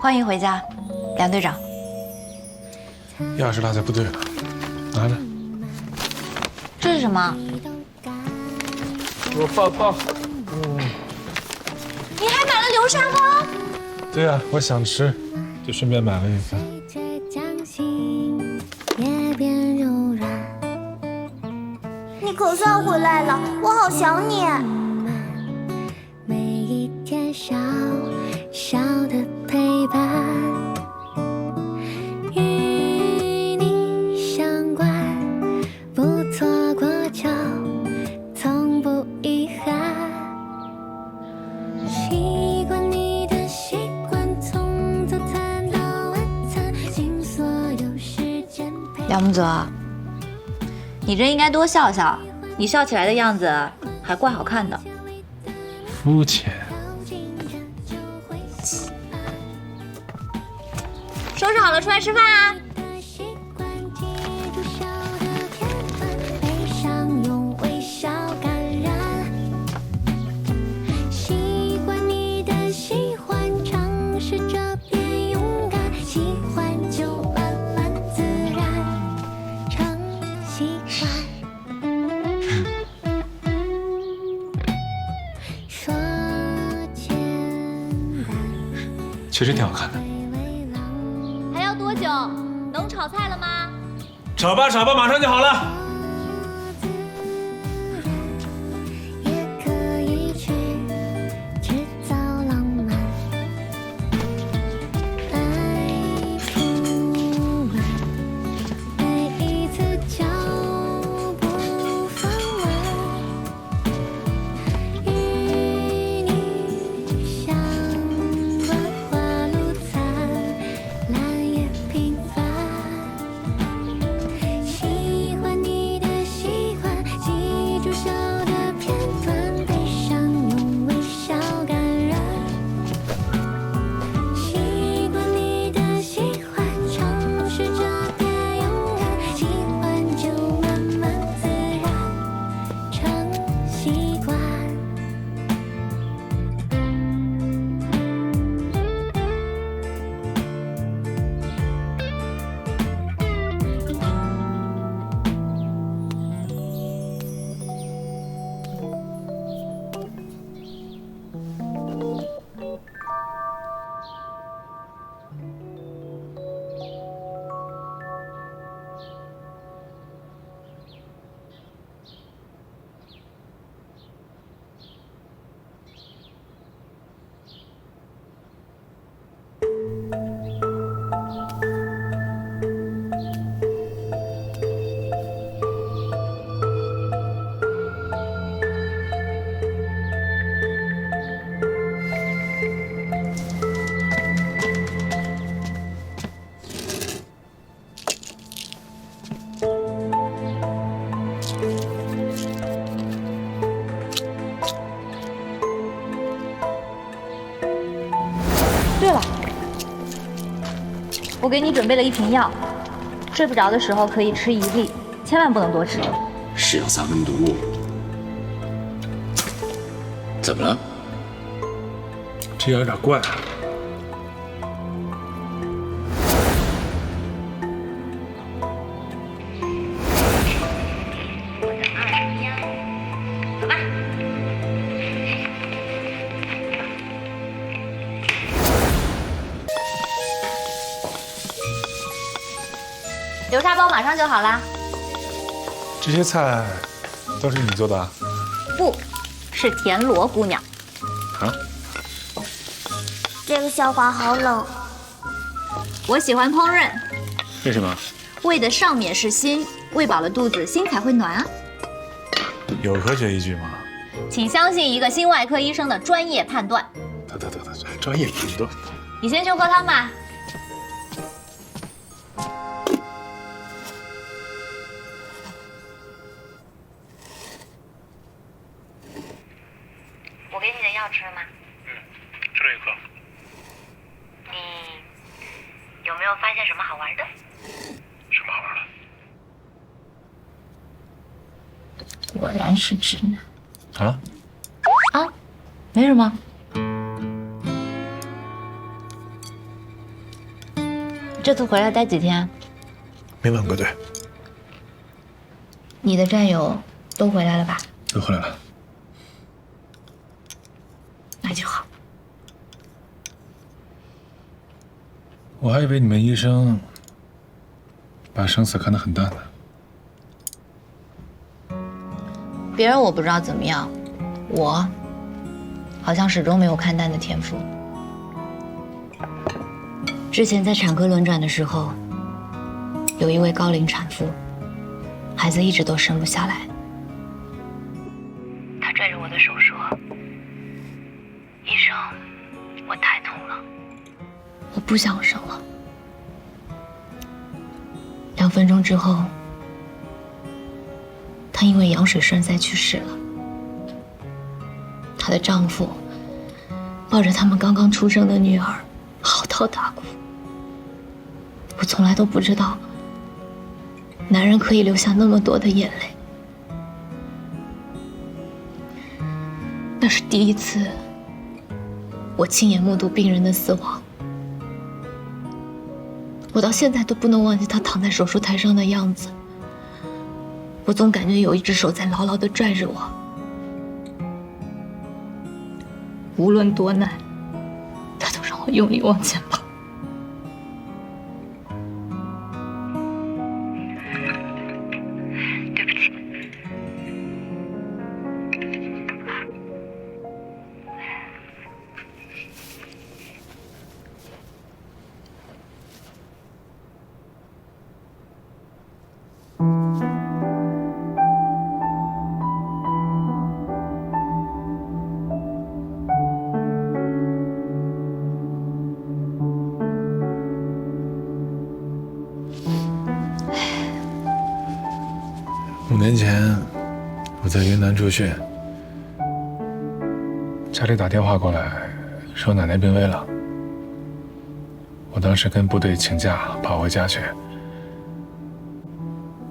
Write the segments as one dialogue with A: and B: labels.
A: 欢迎回家，梁队长。
B: 钥匙落在部队了，拿着。
A: 这是什么？
B: 给我抱抱。
A: 你还买了流沙包？
B: 对啊，我想吃，就顺便买了一份。
C: 你可算回来了，我好想你。
D: 每一天
A: 泽，你这应该多笑笑，你笑起来的样子还怪好看的。
B: 肤浅。
A: 收拾好了，出来吃饭啊！
B: 确实挺好看的。
A: 还要多久？能炒菜了吗？
B: 炒吧炒吧，马上就好了。
A: 我给你准备了一瓶药，睡不着的时候可以吃一粒，千万不能多吃。
E: 是要散温毒？怎么了？
B: 这药有点怪。
A: 流就好啦。
B: 这些菜都是你做的啊？
A: 不，是田螺姑娘。
B: 啊？
C: 这个笑话好冷。
A: 我喜欢烹饪，
E: 为什么？
A: 胃的上面是心，喂饱了肚子，心才会暖啊。
B: 有科学依据吗？
A: 请相信一个心外科医生的专业判断。
B: 得得得得，专业判断。
A: 你先去喝汤吧。果然是直男
B: 啊？
A: 啊，没什么。这次回来待几天？
E: 没问过队，
A: 你的战友都回来了吧？
E: 都回来了。
A: 那就好。
E: 我还以为你们医生把生死看得很淡呢。
A: 别人我不知道怎么样，我好像始终没有看淡的天赋。之前在产科轮转的时候，有一位高龄产妇，孩子一直都生不下来。
F: 她拽着我的手说：“医生，我太痛了。
A: 我不想生了。两分钟之后，她因为羊水栓塞去世了。她的丈夫抱着他们刚刚出生的女儿，嚎啕大哭。我从来都不知道，男人可以流下那么多的眼泪。那是第一次，我亲眼目睹病人的死亡。我到现在都不能忘记他躺在手术台上的样子。我总感觉有一只手在牢牢的拽着我，无论多难，他都让我用力往前跑。
E: 之前，我在云南驻训，家里打电话过来，说奶奶病危了。我当时跟部队请假跑回家去。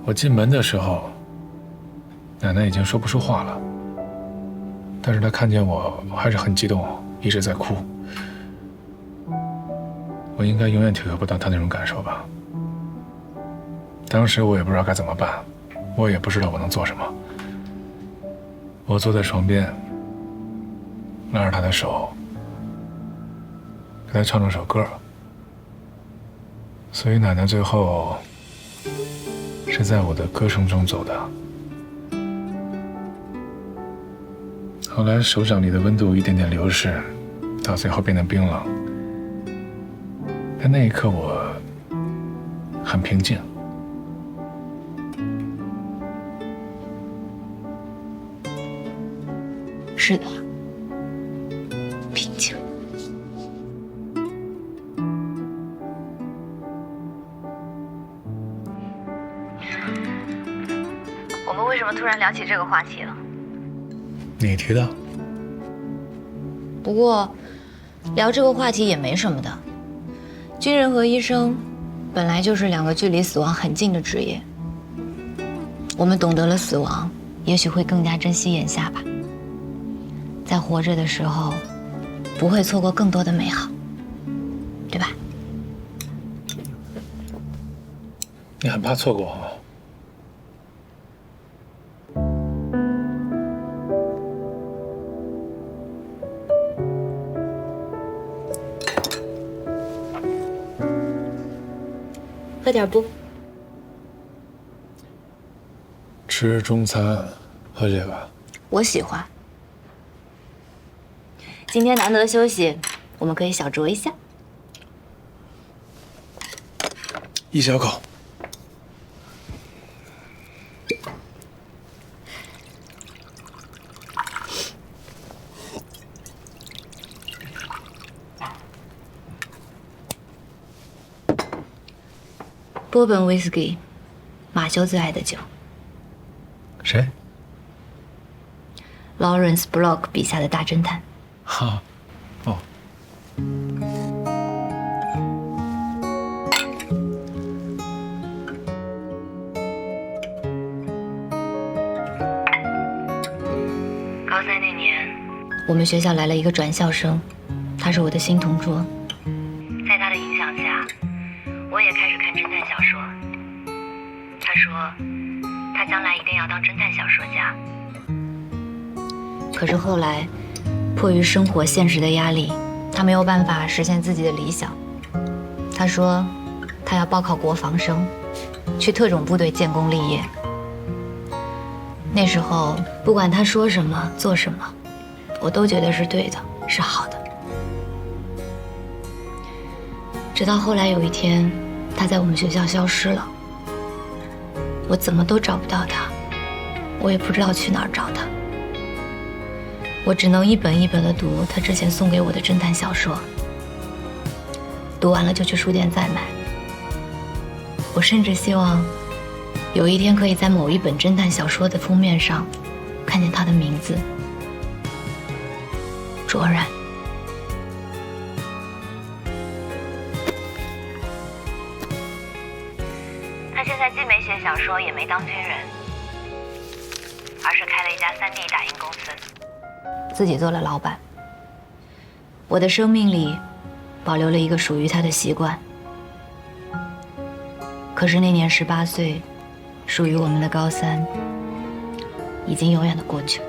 E: 我进门的时候，奶奶已经说不出话了，但是她看见我还是很激动，一直在哭。我应该永远体会不到她那种感受吧。当时我也不知道该怎么办。我也不知道我能做什么。我坐在床边，拉着他的手，给他唱了首歌。所以奶奶最后是在我的歌声中走的。后来手掌里的温度一点点流逝，到最后变得冰冷。但那一刻我很平静。
A: 是的，平静。
F: 我们为什么突然聊起这个话题了？
E: 你提的？
A: 不过，聊这个话题也没什么的。军人和医生本来就是两个距离死亡很近的职业。我们懂得了死亡，也许会更加珍惜眼下吧。在活着的时候，不会错过更多的美好，对吧？
E: 你很怕错过啊？
A: 喝点不？
E: 吃中餐，喝这个。
A: 我喜欢。今天难得休息，我们可以小酌一下。
E: 一小口。
A: 波本威士忌，马修最爱的酒
E: 谁
A: ？，Lawrence Block 笔下的大侦探。
E: 好，哦，
F: 高三那年，
A: 我们学校来了一个转校生，他是我的新同桌。
F: 在他的影响下，我也开始看侦探小说。他说，他将来一定要当侦探小说家。
A: 可是后来，迫于生活现实的压力，他没有办法实现自己的理想。他说，他要报考国防生，去特种部队建功立业。那时候，不管他说什么、做什么，我都觉得是对的，是好的。直到后来有一天，他在我们学校消失了，我怎么都找不到他，我也不知道去哪儿找他。我只能一本一本的读他之前送给我的侦探小说，读完了就去书店再买。我甚至希望有一天可以在某一本侦探小说的封面上看见他的名字——卓然。
F: 他现在既没写小说，也没当军人，而是开了一家 3D 打印公司。
A: 自己做了老板。我的生命里保留了一个属于他的习惯。可是那年十八岁，属于我们的高三，已经永远的过去了。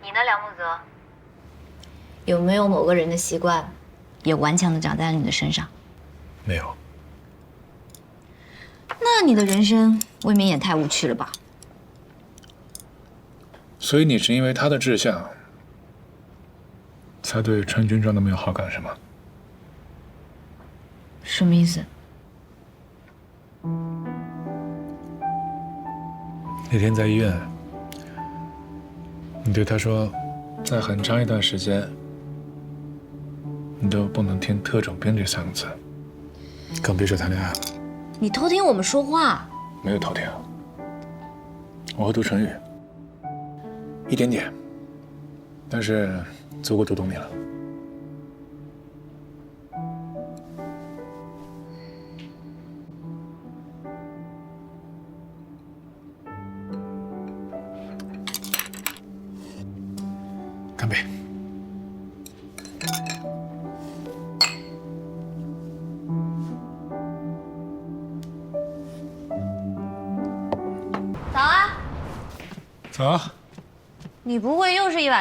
F: 你呢，梁木泽？
A: 有没有某个人的习惯，也顽强的长在了你的身上？
E: 没有，
A: 那你的人生未免也太无趣了吧？
E: 所以你是因为他的志向，才对穿军装那么有好感是吗？
A: 什么意思？
E: 那天在医院，你对他说，在很长一段时间，你都不能听“特种兵”这三个字，更别说谈恋爱了。
A: 你偷听我们说话？
E: 没有偷听，我会读成语，一点点，但是足够读懂你了。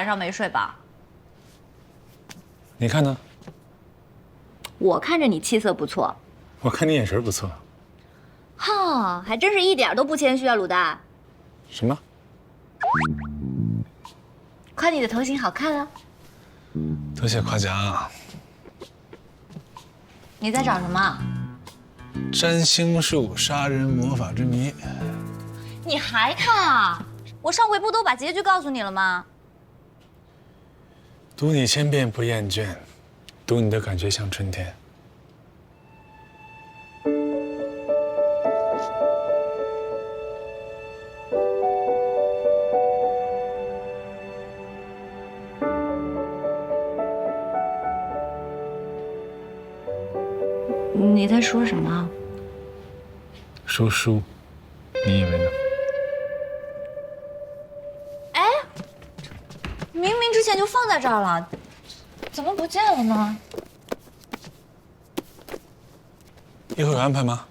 A: 上没睡吧？
E: 你看呢？
A: 我看着你气色不错，
E: 我看你眼神不错。
A: 哈，还真是一点都不谦虚啊，卤蛋。
E: 什么？
A: 夸你的头型好看啊！
E: 多谢夸奖啊！
A: 你在找什么？
E: 占星术杀人魔法之谜，
A: 你还看啊？我上回不都把结局告诉你了吗？
E: 读你千遍不厌倦，读你的感觉像春天。
A: 你在说什么？
E: 说书，你以为呢？
A: 放在这儿了，怎么不见了呢？
E: 一会儿有安排吗？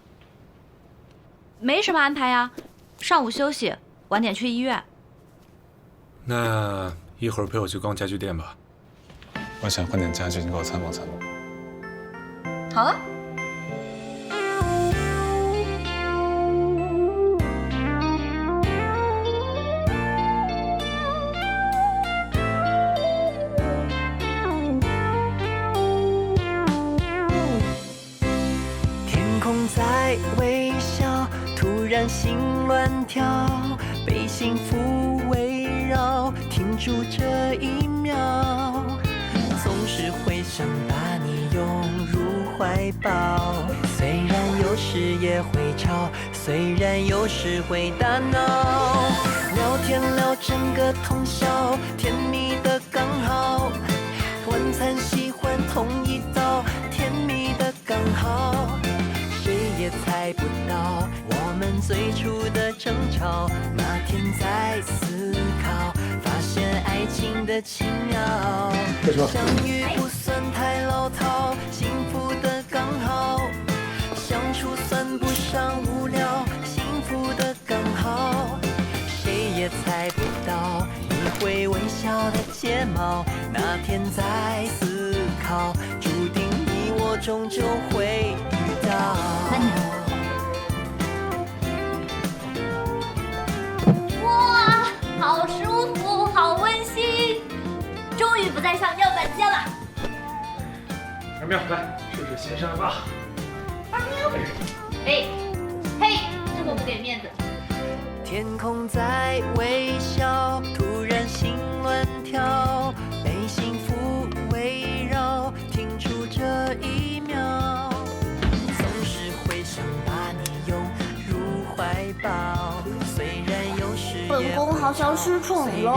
A: 没什么安排呀，上午休息，晚点去医院。
E: 那一会儿陪我去逛家具店吧。我想换点家具，你给我参谋参谋。
A: 好啊。
G: 心乱跳，被幸福围绕，停住这一秒，总是会想把你拥入怀抱。虽然有时也会吵，虽然有时会打闹，聊天聊整个通宵，甜蜜的刚好。晚餐喜欢同一道，甜蜜的刚好。谁也猜不到我们最初的争吵。那天在思考，发现爱情的奇妙。相遇不算太老套，幸福的刚好，相处算不上无聊，幸福的刚好，谁也猜不到你会微笑的睫毛，那天在思考，注定你我终究
H: 终于不再上样板间了。
E: 二喵，来试试新沙发。
H: 嘿，嘿，这么不给面子。
G: 天空在微笑，突然心乱跳，被幸福围绕，停住这一秒，总是会想把你拥入怀抱，虽然有时也
C: 本宫好像失宠
G: 虽然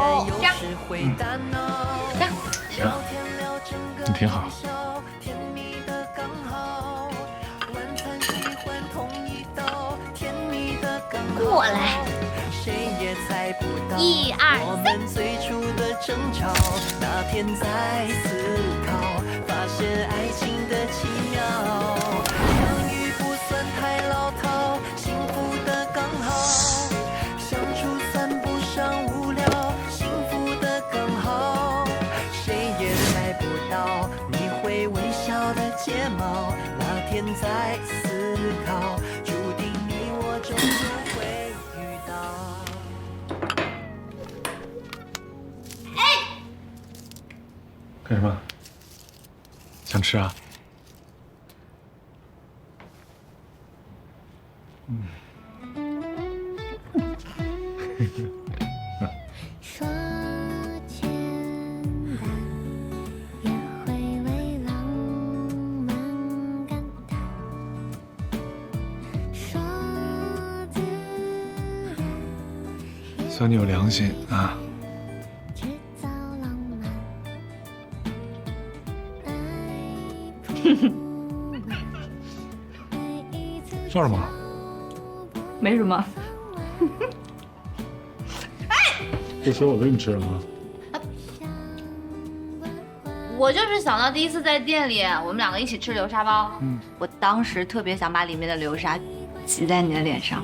E: 你挺好。
G: 通宵，甜蜜的刚好，晚餐喜欢同一道，甜蜜的刚好。
H: 过来，
G: 谁也猜不到，
H: 一二
G: 我天在思考，注定你我终究会遇到。
E: 哎干什么？想吃啊？算你有良心啊！
B: 制造浪漫。爱不完，每一次
E: 笑什么？
A: 没什么。
E: 这水我给你吃了吗？
A: 我就是想到第一次在店里，我们两个一起吃流沙包，
E: 嗯
A: 我当时特别想把里面的流沙挤在你的脸上。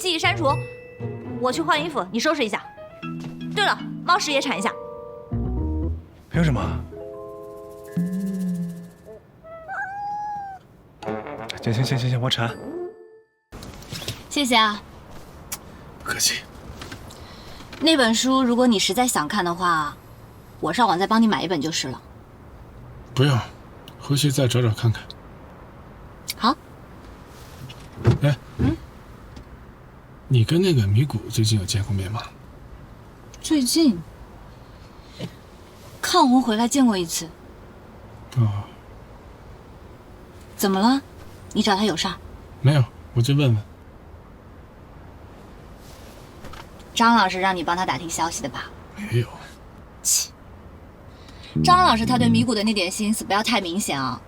H: 记忆删除。我去换衣服，你收拾一下。对了，猫屎也铲一下。
E: 凭什么？行行行行行，我铲。
A: 谢谢啊。
E: 不客气。
A: 那本书，如果你实在想看的话，我上网再帮你买一本就是了。
E: 不用，回去再找找看看。
A: 好，
E: 哎，嗯，你跟那个米谷最近有见过面吗？
A: 最近抗洪回来见过一次。
E: 哦，
A: 怎么了？你找他有事儿？
E: 没有，我就问问。
A: 张老师让你帮他打听消息的吧？
E: 没有，
A: 张老师他对米谷的那点心思不要太明显啊！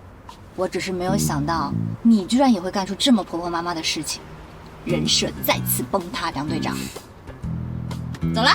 A: 我只是没有想到你居然也会干出这么婆婆妈妈的事情，人设再次崩塌，梁队长。走了。